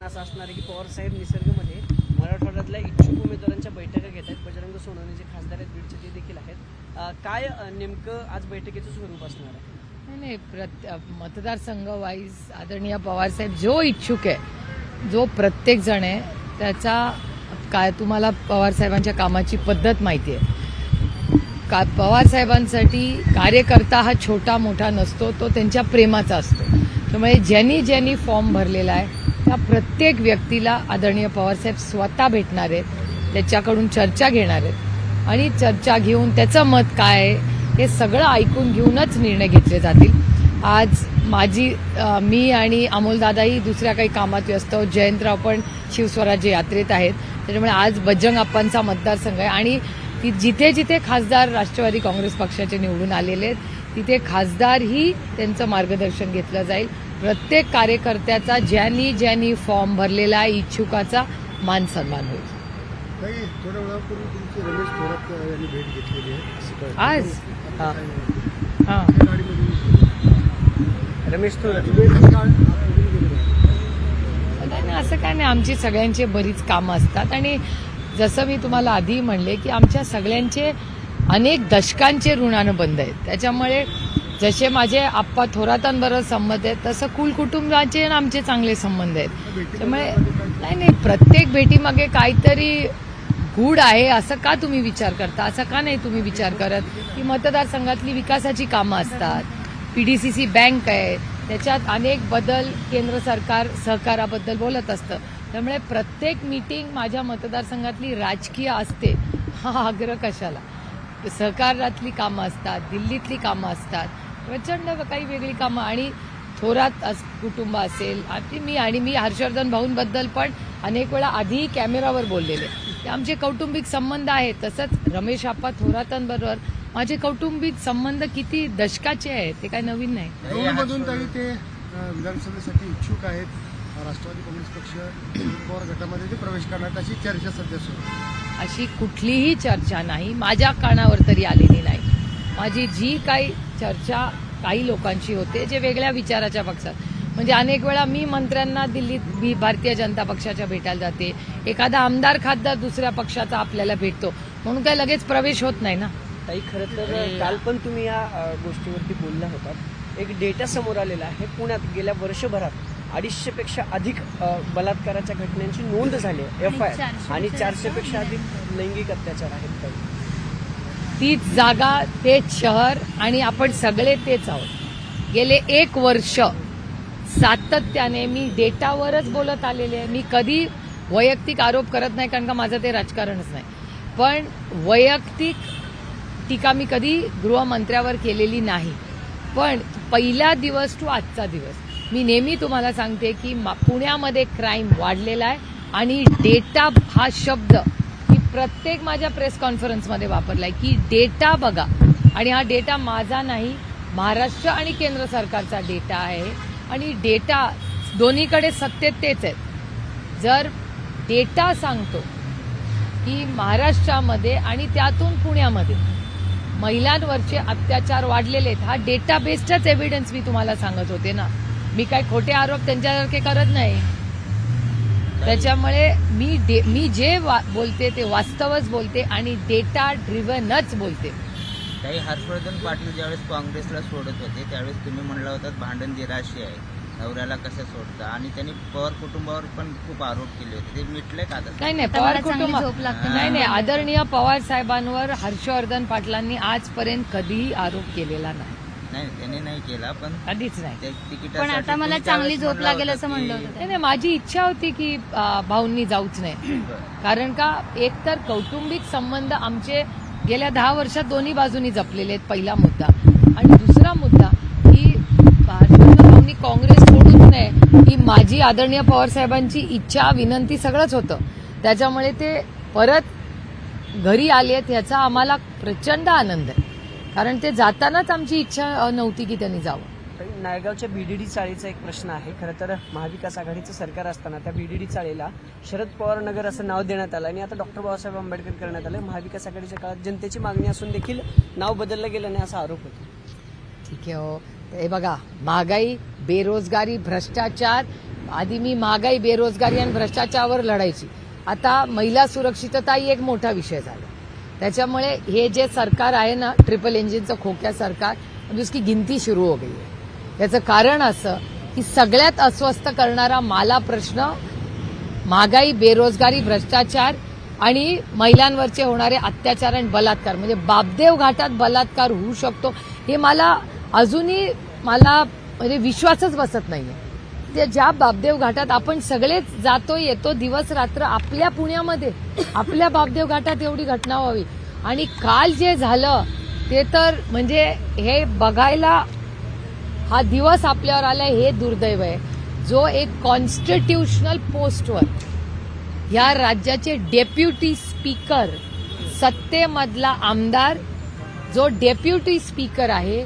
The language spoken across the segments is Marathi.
असं असणार आहे की पवारसाहेब निसर्गमध्ये मराठवाड्यातल्या इच्छुक उमेदवारांच्या बैठका घेत आहेत. बजरंग सोनवणे जे खासदार आहेत बीडचे ते देखील आहेत. काय नेमकं आज बैठकीचं स्वरूप असणार आहे? नाही नाही प्रत मतदारसंघ वाईज आदरणीय पवारसाहेब जो इच्छुक आहे जो प्रत्येक जण आहे त्याचा काय तुम्हाला पवारसाहेबांच्या कामाची पद्धत माहिती आहे. का पवारसाहेबांसाठी कार्यकर्ता हा छोटा मोठा नसतो तो त्यांच्या प्रेमाचा असतो. त्यामुळे ज्यांनी ज्यांनी फॉर्म भरलेला आहे त्या प्रत्येक व्यक्तीला आदरणीय पवारसाहेब स्वतः भेटणार आहेत त्याच्याकडून चर्चा घेणार आहेत. आणि चर्चा घेऊन त्याचं मत काय आहे हे सगळं ऐकून घेऊनच निर्णय घेतले जातील. आज माझी मी आणि अमोलदादाही दुसऱ्या काही कामात व्यस्त आहोत. जयंतराव पण शिवस्वराज्य यात्रेत आहेत. त्याच्यामुळे आज बजरंग आप्पांचा मतदारसंघ आहे. आणि ती जिथे जिथे खासदार राष्ट्रवादी काँग्रेस पक्षाचे निवडून आलेले आहेत तिथे खासदारही त्यांचं मार्गदर्शन घेतलं जाईल. प्रत्येक कार्यकर्त्याचा ज्यांनी ज्यांनी फॉर्म भरलेला आहे इच्छुकाचा मान सन्मान होईल. काही थोड्या वेळापूर्वी तुमची रमेश थोरात यांनी भेट घेतलेली आहे. असं कळतं. आज? हां. हां. रमेश नाही, असं काय नाही. आमची सगळ्यांची बरीच कामं असतात. आणि जसं मी तुम्हाला आधी म्हणले की आमच्या सगळ्यांचे अनेक दशकांचे ऋणानं बंद आहेत. त्याच्यामुळे जसे माझे आप्पा थोरातांबरोबर संबंध आहेत तसं कुल कुटुंबाचे आणि आमचे चांगले संबंध आहेत. त्यामुळे नाही नाही प्रत्येक भेटीमागे काहीतरी गूढ आहे असं का तुम्ही विचार करता? असं का नाही तुम्ही विचार करत की मतदारसंघातली विकासाची कामं असतात? पीडीसीसी बँक आहे त्याच्यात अनेक बदल केंद्र सरकार सहकाराबद्दल बोलत असतं. त्यामुळे प्रत्येक मीटिंग माझ्या मतदारसंघातली राजकीय असते हा आग्रह कशाला? सहकारातली कामं असतात दिल्लीतली कामं असतात प्रचंड काही वेगळी कामं आणि थोरात कुटुंब असेल आणि मी आणि मी हर्षवर्धन भाऊंबद्दल पण अनेक वेळा आधी कॅमेरावर बोललेले. ते आमचे कौटुंबिक संबंध आहेत. तसंच रमेश आप्पा थोरातांबरोबर माझे कौटुंबिक संबंध किती दशकाचे आहेत ते काय नवीन नाही. तरी ते विधानसभेसाठी इच्छुक आहेत. राष्ट्रवादी काँग्रेस पक्ष गटामध्ये ते प्रवेश करणार अशी चर्चा सध्या सुरू. अशी कुठलीही चर्चा नाही. माझ्या कानावर तरी आलेली नाही. माझी जी काही चर्चा काही लोकांशी होते जे वेगळ्या विचाराच्या पक्षात. म्हणजे अनेक वेळा मी मंत्र्यांना दिल्लीत मी भारतीय जनता पक्षाच्या भेटायला जाते. एखादा आमदार खासदार दुसऱ्या पक्षाचा आपल्याला भेटतो. म्हणून काय लगेच प्रवेश होत नाही ना? ताई खरं तर काल पण तुम्ही या गोष्टीवरती बोलला होतात एक डेटा समोर आलेला आहे पुण्यात गेल्या वर्षभरात अडीचशे पेक्षा अधिक बलात्काराच्या घटनांची नोंद झाली आहे एफ आय आणि चारशे पेक्षा अधिक लैंगिक अत्याचार आहेत ताई. तीच जागा तेच शहर आणि आपण सगळे तेच आहोत. गेले एक वर्ष सातत्याने मी डेटावरच बोलत आलेले आहे. मी कधी वैयक्तिक आरोप करत नाही कारण का माझं ते राजकारणच नाही. पण वैयक्तिक टीका मी कधी गृहमंत्र्यावर केलेली नाही. पण पहिला दिवस टू आजचा दिवस. मी नेहमी तुम्हाला सांगते की मा- पुण्यामध्ये क्राईम वाढलेला आहे आणि डेटा हा शब्द प्रत्येक माझ्या प्रेस कॉन्फरन्समध्ये वापरलाय की डेटा बघा. आणि हा डेटा माझा नाही महाराष्ट्र आणि केंद्र सरकारचा डेटा आहे. आणि डेटा दोन्हीकडे सत्तेत तेच आहेत. जर डेटा सांगतो की महाराष्ट्रामध्ये आणि त्यातून पुण्यामध्ये महिलांवरचे अत्याचार वाढलेले आहेत हा डेटा बेस्डच एव्हिडन्स मी तुम्हाला सांगत होते ना. मी काय खोटे आरोप त्यांच्यासारखे करत नाही. त्याच्यामुळे मी डे मी जे वा बोलते ते वास्तवच बोलते आणि डेटा ड्रिव्हनच बोलते. काही हर्षवर्धन पाटील ज्यावेळेस काँग्रेसला सोडत होते त्यावेळेस तुम्ही म्हणलं होतात भांडण दिराशी आहे. नवऱ्याला कसं सोडतं? आणि त्यांनी पवार कुटुंबावर पण खूप आरोप केले होते. ते मिटले का नाही नाही पवार कुटुंब झोप लागते. नाही नाही आदरणीय पवार साहेबांवर हर्षवर्धन पाटलांनी आजपर्यंत कधीही आरोप केलेला नाही. नाही त्यांनी नाही केला पण कधीच नाही. तिकिटासाठी पण आता मला तुम्ही चांगली त्यावेळेस झोप म्हणलं लागेल होतं असं की- म्हणलं होतं नाही नाही माझी इच्छा होती की अं, भाऊंनी जाऊच नाही बरं. कारण का एकतर कौटुंबिक संबंध आमचे गेल्या दहा वर्षात दोन्ही बाजूनी जपलेले आहेत पहिला मुद्दा. आणि दुसरा मुद्दा की भाजपनी काँग्रेस सोडूच नये ही माझी आदरणीय पवार साहेबांची इच्छा विनंती सगळंच होतं. त्याच्यामुळे ते परत घरी आलेत याचा आम्हाला प्रचंड आनंद आहे. कारण ते जातानाच आमची इच्छा नव्हती की त्यांनी जावं. नायगावच्या बीडीडी चाळीचा एक प्रश्न आहे. खरं तर महाविकास आघाडीचं सरकार असताना त्या बीडीडी चाळीला शरद पवार नगर असं नाव देण्यात आलं आणि आता डॉक्टर बाबासाहेब आंबेडकर करण्यात आलं. महाविकास आघाडीच्या काळात जनतेची मागणी असून देखील नाव बदललं गेलं नाही असा आरोप होतो. ठीक आहे हो. हे बघा महागाई बेरोजगारी भ्रष्टाचार आधी मी महागाई बेरोजगारी आणि भ्रष्टाचारावर लढायची. आता महिला सुरक्षितता ही एक मोठा विषय झाला. त्याच्यामुळे हे जे सरकार आहे ना ट्रिपल इंजिनचं खोक्या सरकार अभी उसकी गिनती सुरू हो गई याचं कारण असं की सगळ्यात अस्वस्थ करणारा मला प्रश्न महागाई बेरोजगारी भ्रष्टाचार आणि महिलांवरचे होणारे अत्याचार आणि बलात्कार म्हणजे बापदेव घाटात बलात्कार होऊ शकतो हे मला अजूनही मला म्हणजे विश्वासच बसत नाही आहे त्या ज्या बापदेव घाटात आपण सगळेच जातो येतो दिवस रात्र आपल्या पुण्यामध्ये. आपल्या बापदेव घाटात एवढी घटना व्हावी. आणि काल जे झालं ते तर म्हणजे हे बघायला हा दिवस आपल्यावर आला हे दुर्दैव आहे. जो एक कॉन्स्टिट्यूशनल पोस्टवर या राज्याचे डेप्युटी स्पीकर सत्तेमधला आमदार जो डेप्युटी स्पीकर आहे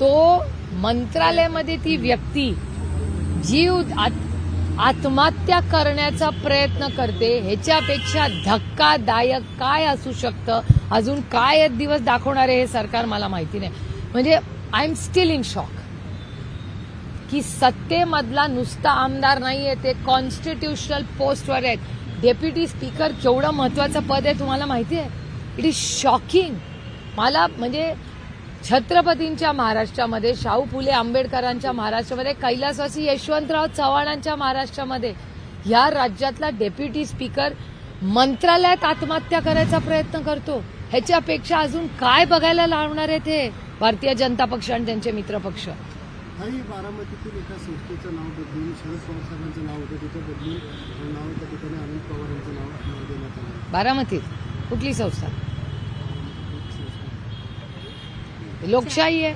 तो मंत्रालयामध्ये ती व्यक्ती जीव आत- आत्महत्या करण्याचा प्रयत्न करते. ह्याच्यापेक्षा धक्कादायक काय असू शकतं? अजून काय दिवस दाखवणार आहे हे सरकार मला माहिती नाही. म्हणजे I M still in shock की सत्तेमधला नुसता आमदार नाही आहे ते कॉन्स्टिट्युशनल पोस्टवर आहेत. डेप्युटी स्पीकर केवढं महत्वाचं पद आहे तुम्हाला माहिती आहे? इट इज शॉकिंग मला म्हणजे छत्रपतींच्या महाराष्ट्रामध्ये शाहू फुले आंबेडकरांच्या महाराष्ट्रामध्ये कैलासवासी यशवंतराव चव्हाणांच्या महाराष्ट्रामध्ये या राज्यातला डेप्युटी स्पीकर मंत्रालयात आत्महत्या करायचा प्रयत्न करतो. ह्याच्यापेक्षा अजून काय बघायला लावणार आहेत हे भारतीय जनता पक्ष आणि त्यांचे मित्र पक्ष? काही बारामतीतील एका संस्थेचं नाव बदलून शरद पवार साहेबांचं नाव होतं तिथं बदलून नाव त्या ठिकाणी अनिल पवार यांचं नाव देण्यात आलं. आहे. बारामतीत कुठली संस्था? लोकशाही आहे.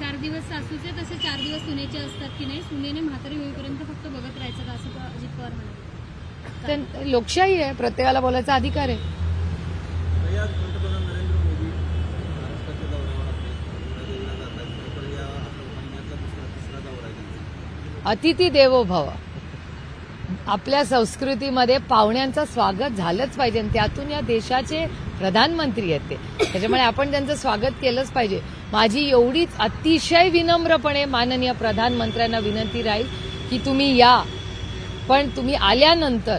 चार दिवस सासूचे तसे चार दिवस सुनेचे असतात की नाही? सुनेने म्हातारी होईपर्यंत फक्त बघत राहायचं का? असं अजित पवार म्हणाले. तर लोकशाही आहे. प्रत्येकाला बोलायचा अधिकार आहे. अतिथी देवो भव आपल्या संस्कृतीमध्ये पाहुण्यांचं स्वागत झालंच पाहिजे. आणि त्यातून या देशाचे प्रधानमंत्री आहेत ते. त्याच्यामुळे आपण त्यांचं स्वागत केलंच पाहिजे. माझी एवढीच अतिशय विनम्रपणे माननीय प्रधानमंत्र्यांना विनंती राहील की तुम्ही या. पण तुम्ही आल्यानंतर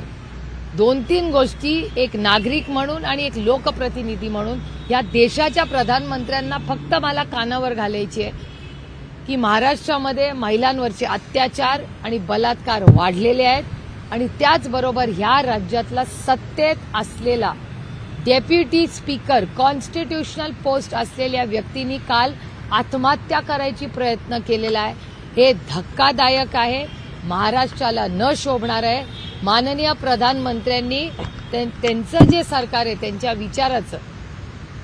दोन तीन गोष्टी एक नागरिक म्हणून आणि एक लोकप्रतिनिधी म्हणून या देशाच्या प्रधानमंत्र्यांना फक्त मला कानावर घालायची आहे की महाराष्ट्रामध्ये महिलांवरचे अत्याचार आणि बलात्कार वाढलेले आहेत आणि त्याचबरोबर ह्या राज्यातला सत्तेत असलेला डेप्युटी स्पीकर कॉन्स्टिट्यूशनल पोस्ट असलेल्या व्यक्तींनी काल आत्महत्या करायची प्रयत्न केलेला आहे. हे धक्कादायक आहे. महाराष्ट्राला न शोभणार आहे. माननीय प्रधानमंत्र्यांनी त्यां- त्यांचं जे सरकार आहे त्यांच्या विचाराचं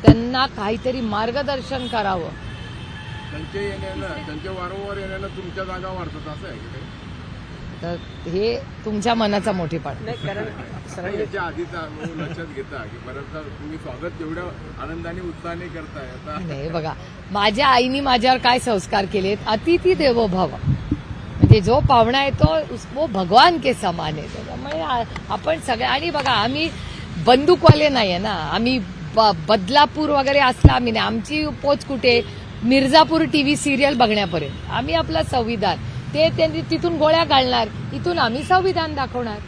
त्यांना काहीतरी मार्गदर्शन करावं. त्यांच्या वारंवार येण्यानं तुमच्या जागा वाढतात असं आहे तर हे तुमच्या मनाचा नाही कारण नाही, सरांनी याच्या आधीच लक्षात घेता की बऱ्याचदा तुम्ही स्वागत जेवढ्या आनंदाने उत्साहाने करताय आता नाही बघा माझ्या आईनी माझ्यावर काय संस्कार केलेत? अतिथी देवो भव म्हणजे जो पाहुणा आहे तो उस- वो भगवान के समान आहे. त्याच्यामुळे आपण सगळ्या आणि बघा आम्ही बंदूकवाले नाहीये ना. आम्ही ब- बदलापूर वगैरे असला आम्ही नाही. आमची पोच कुठे? मिर्झापूर टीव्ही सिरियल बघण्यापर्यंत. आम्ही आपलं संविधान. ते त्यांनी तिथून गोळ्या घालणार इथून आम्ही संविधान दाखवणार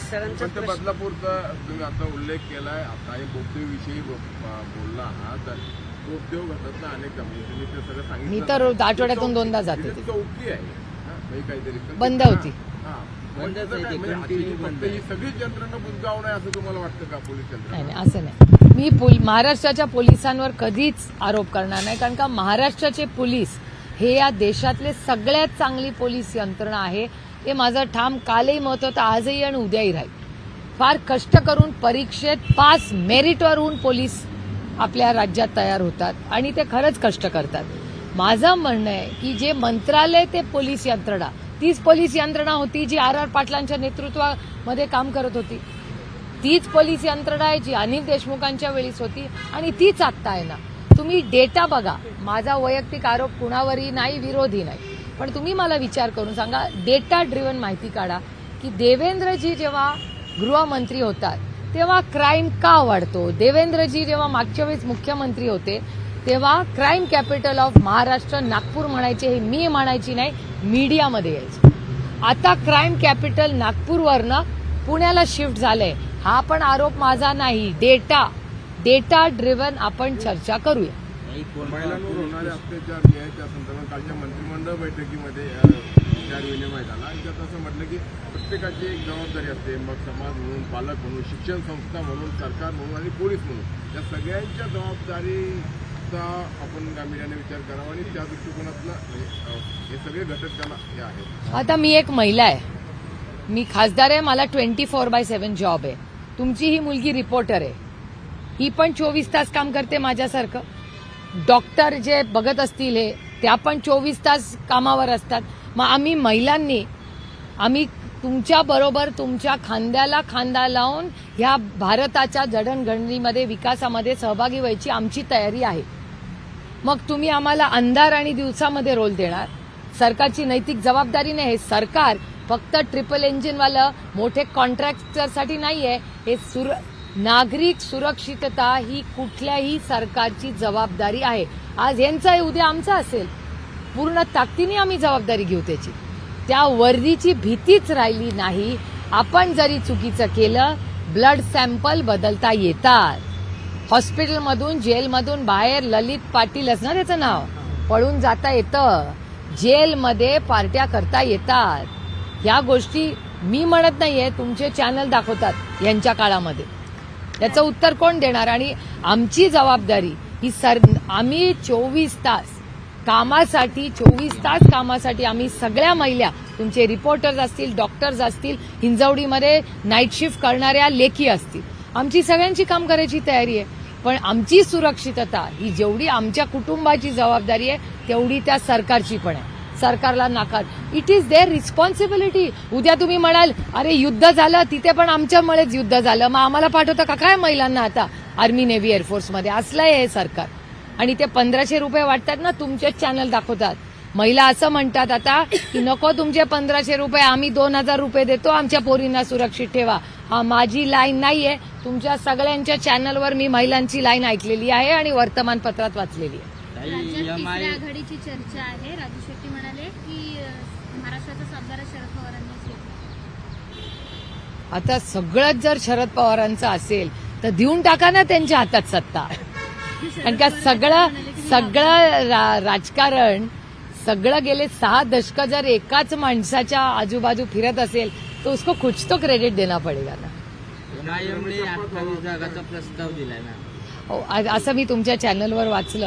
सरांचा ते बदलापूरचा तुम्ही आता उल्लेख केलाय काही बोगदेविषयी ब- ब- बोलला आहात उद्योग होतात ना अनेक मी ते सगळं सांगितलं मी तर आठवड्यातून दोनदा जाते तिथे तिथे. चौकी आहे हा, म्हणजे काहीतरी तर- बंद हा, होती. हा. बंदच म्हणजे ती, म्हणजे continue अशी बंद फक्त आहे. ही सगळीच यंत्रणा बुजगाव नाही असं तुम्हाला वाटतं का पोलीस नाही यंत्रणा नाही असं नाही मी पोल महाराष्ट्राच्या पोलिसांवर कधीच आरोप करणार नाही कारण का महाराष्ट्राचे पोलीस हे या देशातले सगळ्यात चांगली पोलीस यंत्रणा आहे. हे माझं ठाम कालही मत होतं आजही आणि उद्याही राहील. फार कष्ट करून परीक्षेत पास मेरिटवर होऊन पोलीस आपल्या राज्यात तयार होतात आणि ते खरंच कष्ट करतात. माझं म्हणणं आहे की जे मंत्रालय ते पोलीस यंत्रणा तीच पोलीस यंत्रणा होती जी आर आर पाटलांच्या नेतृत्वामध्ये काम करत होती. तीच पोलीस यंत्रणा आहे जी अनिल देशमुखांच्या वेळीच होती आणि तीच आत्ता आहे ना. तुम्ही डेटा बघा. माझा वैयक्तिक आरोप कुणावरही नाही विरोधी नाही. पण तुम्ही मला विचार करून सांगा डेटा ड्रिव्हन माहिती काढा की देवेंद्रजी जेव्हा गृहमंत्री होतात तेव्हा क्राईम का वाढतो? देवेंद्रजी जेव्हा मागच्या वेळेस मुख्यमंत्री होते तेव्हा crime capital of Maharashtra Nagpur म्हणायचे हे मी म्हणायची नाही मीडियामध्ये यायचे. आता क्राईम कॅपिटल नागपूरवरनं पुण्याला शिफ्ट झालंय. हा पण आरोप माझा नाही. डेटा. डेटा ड्रिव्हन आपण चर्चा करूया. महिलांवर होणारे अत्याचार त्या संदर्भात कालच्या मंत्रिमंडळ बैठकीमध्ये विचार विनिमय झाला आणि त्यात असं म्हटलं की प्रत्येकाची एक जबाबदारी असते. मग समाज म्हणून पालक म्हणून शिक्षण संस्था म्हणून सरकार म्हणून आणि पोलीस म्हणून. या सगळ्यांच्या जबाबदारीचा आपण गांभीर्याने विचार करावा आणि त्या दृष्टिकोनातनं म्हणजे, हे सगळे घटक त्याला हे आहेत. आता मी एक महिला आहे. मी खासदार आहे मला twenty four by seven job आहे. तुमची ही मुलगी रिपोर्टर आहे. ही पण चोवीस तास काम करते माझ्यासारखं. डॉक्टर जे बघत असतील हे त्या पण चोवीस तास कामावर असतात. मग आम्ही महिलांनी आम्ही तुमच्या बरोबर तुमच्या खांद्याला खांदा लावून ह्या भारताच्या जडणघडणीमध्ये विकासामध्ये सहभागी व्हायची आमची तयारी आहे. मग तुम्ही आम्हाला अंधार आणि दिवसामध्ये रोल देणार. सरकारची नैतिक जबाबदारी नाही हे सरकार फक्त ट्रिपल इंजिनवालं मोठे कॉन्ट्रॅक्टरसाठी नाही आहे हे सुर नागरिक सुरक्षितता ही कुठल्याही सरकारची जबाबदारी आहे. आज यांचं आहे उद्या आमचं असेल. पूर्ण ताकदीने आम्ही जबाबदारी घेऊ त्याची. त्या वर्दीची भीतीच राहिली नाही. आपण जरी चुकीचं केलं ब्लड सॅम्पल बदलता येतात. हॉस्पिटलमधून जेलमधून बाहेर ललित पाटील असणार त्याचं नाव. पळून जाता येतं. जेलमध्ये पार्ट्या करता येतात. या गोष्टी मी म्हणत नाहीये तुमचे चॅनल दाखवतात यांच्या काळामध्ये. याचं उत्तर कोण देणार? आणि आमची जबाबदारी ही सर आम्ही चोवीस तास कामासाठी चोवीस तास कामासाठी आम्ही सगळ्या महिला तुमचे रिपोर्टर्स असतील डॉक्टर्स असतील हिंजवडीमध्ये नाईट शिफ्ट करणाऱ्या लेखी असतील. आमची सगळ्यांची काम करायची तयारी आहे. पण आमची सुरक्षितता ही जेवढी आमच्या कुटुंबाची जबाबदारी आहे तेवढी त्या सरकारची पण आहे. सरकारला नाकार इट इज देअर रिस्पॉन्सिबिलिटी उद्या तुम्ही म्हणाल अरे युद्ध झालं तिथे पण आमच्यामुळेच युद्ध झालं. मग आम्हाला पाठवतं का? काय महिलांना आता? आर्मी नेव्ही एअरफोर्समध्ये असलं आहे हे सरकार. आणि ते पंधराशे रुपये वाटतात ना तुमचेच चॅनल दाखवतात. महिला असं म्हणतात आता की नको तुमचे पंधराशे रुपये आम्ही दोन हजार रुपये देतो आमच्या पोरींना सुरक्षित ठेवा. हा माझी लाईन नाहीये. तुमच्या सगळ्यांच्या चॅनलवर मी महिलांची लाईन ऐकलेली आहे आणि वर्तमानपत्रात वाचलेली आहे. राज्यात तिसऱ्या आघाडीची चर्चा आहे. राजू शेट्टी म्हणाले की महाराष्ट्राचा शरद पवारांनीच घेतला. आता सगळंच जर शरद पवारांचं असेल तर देऊन टाका ना त्यांच्या हातात सत्ता. कारण का सगळं सगळं रा- राजकारण सगळं गेले सहा दशक जर एकाच माणसाच्या आजूबाजू फिरत असेल तर उसको कुछ तो क्रेडिट देना पडेगा ना. अठ्ठावीस जागाचा प्रस्ताव दिलाय ना. हो, असं मी तुमच्या चॅनलवर वाचलं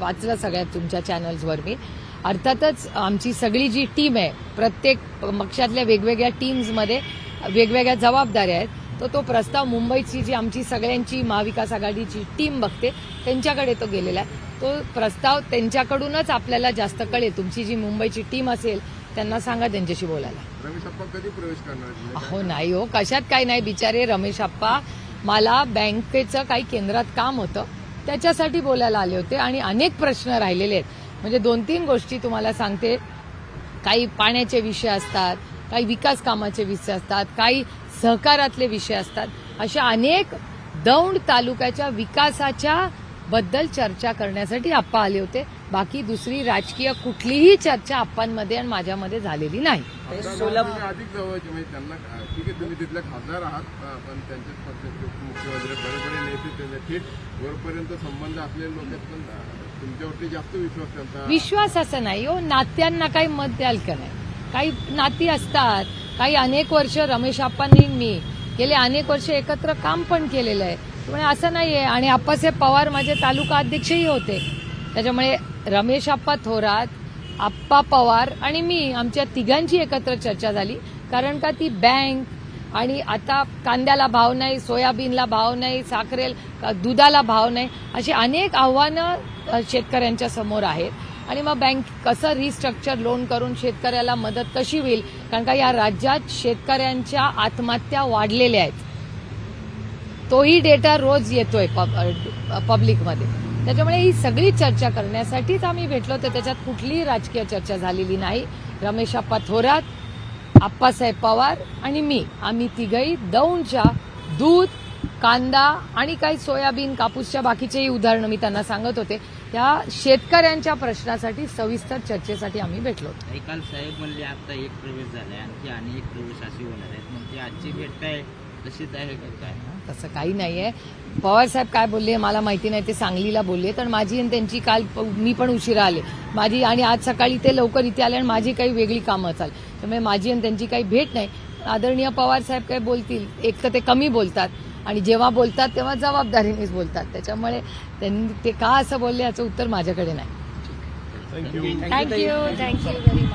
वाचलं सगळ्यात तुमच्या चॅनल्सवर मी. अर्थातच आमची सगळी जी टीम आहे प्रत्येक पक्षातल्या वेगवेगळ्या टीम्समध्ये वेगवेगळ्या जबाबदाऱ्या आहेत तर तो प्रस्ताव मुंबईची जी आमची सगळ्यांची महाविकास आघाडीची टीम बघते त्यांच्याकडे तो गेलेला आहे. तो प्रस्ताव त्यांच्याकडूनच आपल्याला जास्त कळेल. तुमची जी मुंबईची टीम असेल त्यांना सांगा त्यांच्याशी बोलायला. रमेश कधी प्रवेश करणार? हो नाही हो कशात काही नाही. बिचारे रमेश आप्पा मला बँकेचं काही केंद्रात काम होतं त्याच्यासाठी बोलायला आले होते आणि अनेक प्रश्न राहिलेले आहेत. म्हणजे दोन तीन गोष्टी तुम्हाला सांगते. काही पाण्याचे विषय असतात काही विकास कामाचे विषय असतात काही सहकारातले विषय असतात. अशा अनेक दौंड तालुक्याच्या विकासाच्या बद्दल चर्चा करण्यासाठी आप्पा आले होते. बाकी दुसरी राजकीय कुठलीही चर्चा आप्पांमध्ये आणि माझ्यामध्ये झालेली नाही. अधिक जवळचे म्हणजे त्यांना ठीक आहे तुम्ही तिथले खासदार आहात अं, पण त्यांच्याच पक्षाचे मुख्यमंत्री बरे बरे नेते त्यांचे थेट वरपर्यंत संबंध असलेले लोक आहेत पण अं, तुमच्यावरती जास्त विश्वास त्यांचा विश्वास असं नाही हो नात्यांना काही मत द्याल का नाही? काही नाती असतात काही अनेक वर्ष रमेश आप्पांनी मी गेले अनेक वर्ष एकत्र काम पण केलेलं आहे. त्यामुळे असं नाहीये आणि आप्पासाहेब पवार माझे तालुका अध्यक्षही होते. त्याच्यामुळे रमेश आप्पा थोरात आप्पा पवार आणि मी आमच्या तिघांची एकत्र चर्चा झाली. कारण का ती बँक आणि आता कांद्याला भाव नाही सोयाबीनला भाव नाही साखरेल दुधाला भाव नाही अशी अनेक आव्हानं शेतकऱ्यांच्या समोर आहेत. आणि मग बँक कसं रिस्ट्रक्चर लोन करून शेतकऱ्याला मदत कशी होईल? कारण का या राज्यात शेतकऱ्यांच्या आत्महत्या वाढलेल्या आहेत. तोही डेटा रोज येतोय पब- पब्लिकमध्ये त्याच्यामुळे ही सगळी चर्चा करण्यासाठीच आम्ही भेटलो तर त्याच्यात कुठलीही राजकीय चर्चा झालेली नाही. रमेश आप्पा थोरात आप्पासाहेब पवार आणि मी. आम्ही तिघही दौंडच्या दूध कांदा आणि काही सोयाबीन कापूसच्या बाकीचेही उदाहरणं मी त्यांना सांगत होते. त्या शेतकऱ्यांच्या प्रश्नासाठी सविस्तर चर्चेसाठी आम्ही भेटलो काल साहेब म्हणले आता एक प्रवेश झालाय. आणखी आणि एक प्रवेश असे होणार आहेत. म्हणजे आजची भेट काय? तशीच आहे का काय? तसं काही नाहीये. पवार साहेब काय बोलले मला माहिती नाही ते सांगलीला बोलले. तर माझी आणि त्यांची काल मी पण उशिरा आले. माझी आणि आज सकाळी ते लवकर इथे आले आणि माझी काही वेगळी कामं चाल. त्यामुळे माझी आणि त्यांची काही भेट नाही. आदरणीय पवार साहेब काय बोलतील. एक तर ते कमी बोलतात आणि जेव्हा बोलतात तेव्हा जबाबदारीनेच बोलतात. त्याच्यामुळे त्यांनी ते का असं बोलले याचं उत्तर माझ्याकडे नाही. Thank you thank you thank you very much